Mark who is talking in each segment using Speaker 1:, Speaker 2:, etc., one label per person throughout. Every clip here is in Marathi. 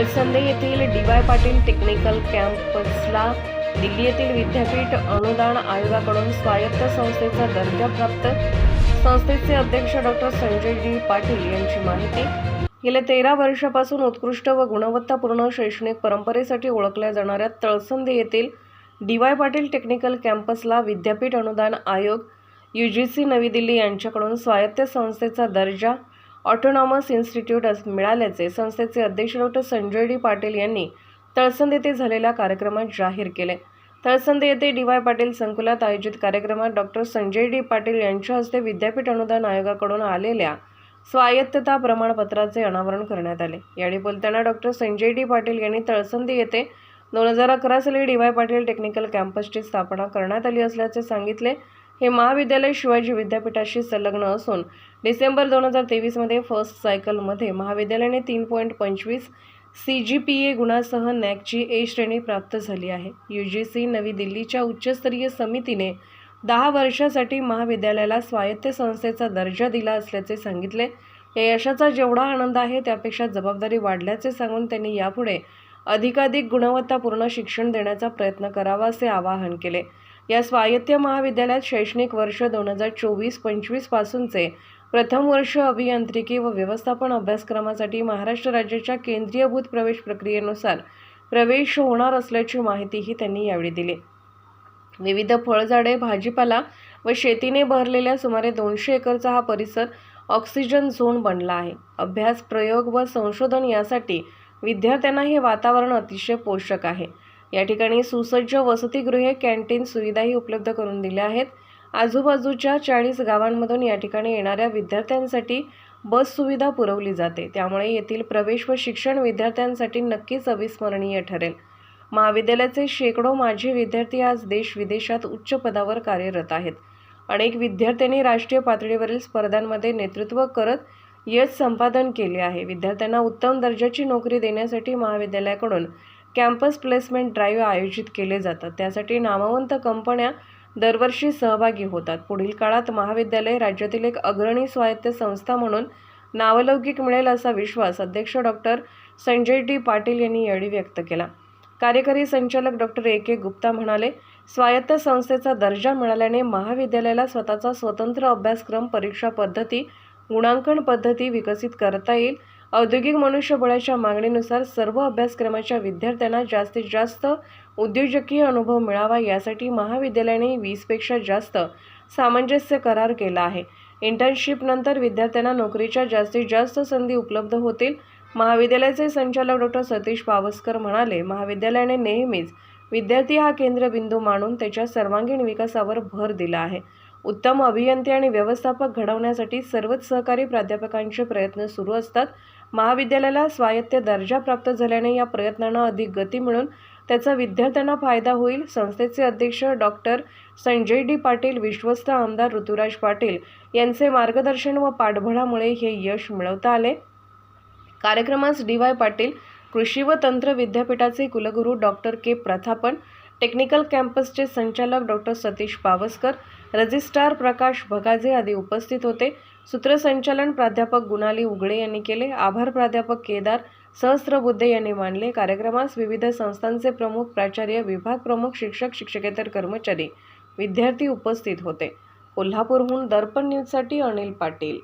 Speaker 1: तळसंदे येथील डी वाय पाटील टेक्निकल कॅम्पसला दिल्ली येथील विद्यापीठ अनुदान आयोगाकडून स्वायत्त संस्थेचा दर्जा प्राप्त. संस्थेचे अध्यक्ष डॉक्टर संजयजी पाटील यांची माहिती. गेल्या तेरा वर्षापासून उत्कृष्ट व गुणवत्तापूर्ण शैक्षणिक परंपरेसाठी ओळखल्या जाणाऱ्या तळसंदे येथील डी वाय पाटील टेक्निकल कॅम्पसला विद्यापीठ अनुदान आयोग यू जी सी नवी दिल्ली यांच्याकडून स्वायत्त संस्थेचा दर्जा ऑटोनॉमस इन्स्टिट्यूट अस- मिळाल्याचे संस्थेचे अध्यक्ष डॉक्टर संजय डी पाटील यांनी तळसंद येथे झालेल्या कार्यक्रमात जाहीर केले. तळसंद येथे डी वाय पाटील संकुलात आयोजित कार्यक्रमात डॉक्टर संजय डी पाटील यांच्या हस्ते विद्यापीठ अनुदान आयोगाकडून आलेल्या स्वायत्तता प्रमाणपत्राचे अनावरण करण्यात आले. यावेळी बोलताना डॉक्टर संजय डी पाटील यांनी तळसंदी येथे दोन हजार अकरा साली डी वाय पाटील टेक्निकल कॅम्पसची स्थापना करण्यात आली असल्याचे सांगितले. हे महाविद्यालय शिवाजी विद्यापीठाशी संलग्न असून डिसेंबर दोन हजार तेवीसमध्ये फर्स्ट सायकलमध्ये महाविद्यालयाने तीन पॉईंट पंचवीस सी जी पी ए गुणासह नॅकची ए श्रेणी प्राप्त झाली आहे. यू जी सी नवी दिल्लीच्या उच्चस्तरीय समितीने दहा वर्षासाठी महाविद्यालयाला स्वायत्त संस्थेचा दर्जा दिला असल्याचे सांगितले. या यशाचा जेवढा आनंद आहे त्यापेक्षा जबाबदारी वाढल्याचे सांगून त्यांनी यापुढे अधिकाधिक गुणवत्तापूर्ण शिक्षण देण्याचा प्रयत्न करावा असे आवाहन केले. या स्वायत्त महाविद्यालयात शैक्षणिक वर्ष दोन हजार चोवीस पंचवीसपासूनचे प्रथम वर्ष अभियांत्रिकी व व्यवस्थापन अभ्यासक्रमासाठी महाराष्ट्र राज्याच्या केंद्रीयभूत प्रवेश प्रक्रियेनुसार प्रवेश होणार असल्याची माहितीही त्यांनी यावेळी दिली. विविध फळझाडे भाजीपाला व शेतीने भरलेल्या सुमारे दोनशे एकरचा हा परिसर ऑक्सिजन झोन बनला आहे. अभ्यास प्रयोग व संशोधन यासाठी विद्यार्थ्यांना हे वातावरण अतिशय पोषक आहे. या ठिकाणी सुसज्ज वसतिगृहे कॅन्टीन सुविधाही उपलब्ध करून दिल्या आहेत. आजूबाजूच्या चाळीस गावांमधून या ठिकाणी येणाऱ्या विद्यार्थ्यांसाठी बस सुविधा पुरवली जाते. त्यामुळे येथील प्रवेश व शिक्षण विद्यार्थ्यांसाठी नक्कीच अविस्मरणीय ठरेल. महाविद्यालयाचे शेकडो माजी विद्यार्थी आज देश विदेशात उच्च पदावर कार्यरत आहेत. अनेक विद्यार्थ्यांनी राष्ट्रीय पातळीवरील स्पर्धांमध्ये नेतृत्व करत यश संपादन केले आहे. विद्यार्थ्यांना उत्तम दर्जाची नोकरी देण्यासाठी महाविद्यालयाकडून कॅम्पस प्लेसमेंट ड्राईव्ह आयोजित केले जातात. त्यासाठी नामवंत कंपन्या दरवर्षी सहभागी होतात. पुढील काळात महाविद्यालय राज्यातील एक अग्रणी स्वायत्त संस्था म्हणून नावलौकिक मिळेल असा विश्वास अध्यक्ष डॉक्टर संजय डी. पाटील यांनी यावेळी व्यक्त केला. कार्यकारी संचालक डॉक्टर ए. के. गुप्ता म्हणाले स्वायत्त संस्थेचा दर्जा मिळाल्याने महाविद्यालयाला स्वतःचा स्वतंत्र अभ्यासक्रम परीक्षा पद्धती गुणांकन पद्धती विकसित करता येईल. औद्योगिक मनुष्यबळाच्या मागणीनुसार सर्व अभ्यासक्रमाच्या विद्यार्थ्यांना जास्तीत जास्त उद्योजकीय अनुभव मिळावा यासाठी महाविद्यालयाने वीसपेक्षा जास्त सामंजस्य करार केला आहे. इंटर्नशिपनंतर विद्यार्थ्यांना नोकरीच्या जास्तीत जास्त संधी उपलब्ध होतील. महाविद्यालयाचे संचालक डॉक्टर सतीश पावसकर म्हणाले महाविद्यालयाने नेहमीच विद्यार्थी हा केंद्रबिंदू मानून त्याच्या सर्वांगीण विकासावर भर दिला आहे. उत्तम अभियंते आणि व्यवस्थापक घडवण्यासाठी सर्वच सहकारी प्राध्यापकांचे प्रयत्न सुरू असतात. महाविद्यालयाला स्वायत्त दर्जा प्राप्त झाल्याने या प्रयत्नांना अधिक गती मिळून त्याचा विद्यार्थ्यांना फायदा होईल. संस्थेचे अध्यक्ष डॉक्टर संजय डी पाटील विश्वस्त आमदार ऋतुराज पाटील यांचे मार्गदर्शन व पाठबळामुळे हे यश मिळवता आले. कार्यक्रमास डी वाय पाटील कृषी व तंत्र विद्यापीठाचे कुलगुरू डॉक्टर के. प्रथापन टेक्निकल कॅम्पसचे संचालक डॉक्टर सतीश पावसकर रजिस्ट्रार प्रकाश भगाजे आदी उपस्थित होते. सूत्रसंचालन प्राध्यापक गुणाली उगळे यांनी केले. आभार प्राध्यापक केदार सहस्त्रबुद्धे यांनी मानले. कार्यक्रमास विविध संस्थांचे प्रमुख प्राचार्य विभाग प्रमुख शिक्षक शिक्षकेतर कर्मचारी विद्यार्थी उपस्थित होते. कोल्हापूरहून दर्पण न्यूजसाठी अनिल पाटील.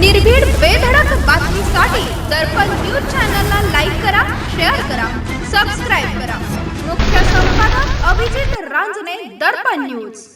Speaker 2: निर्भीड बेधडक बातमीसाठी दर्पण न्यूज चॅनलला लाईक करा शेअर करा सबस्क्राईब करा. मुख्य संपादक अभिजित रांजणे दर्पण न्यूज.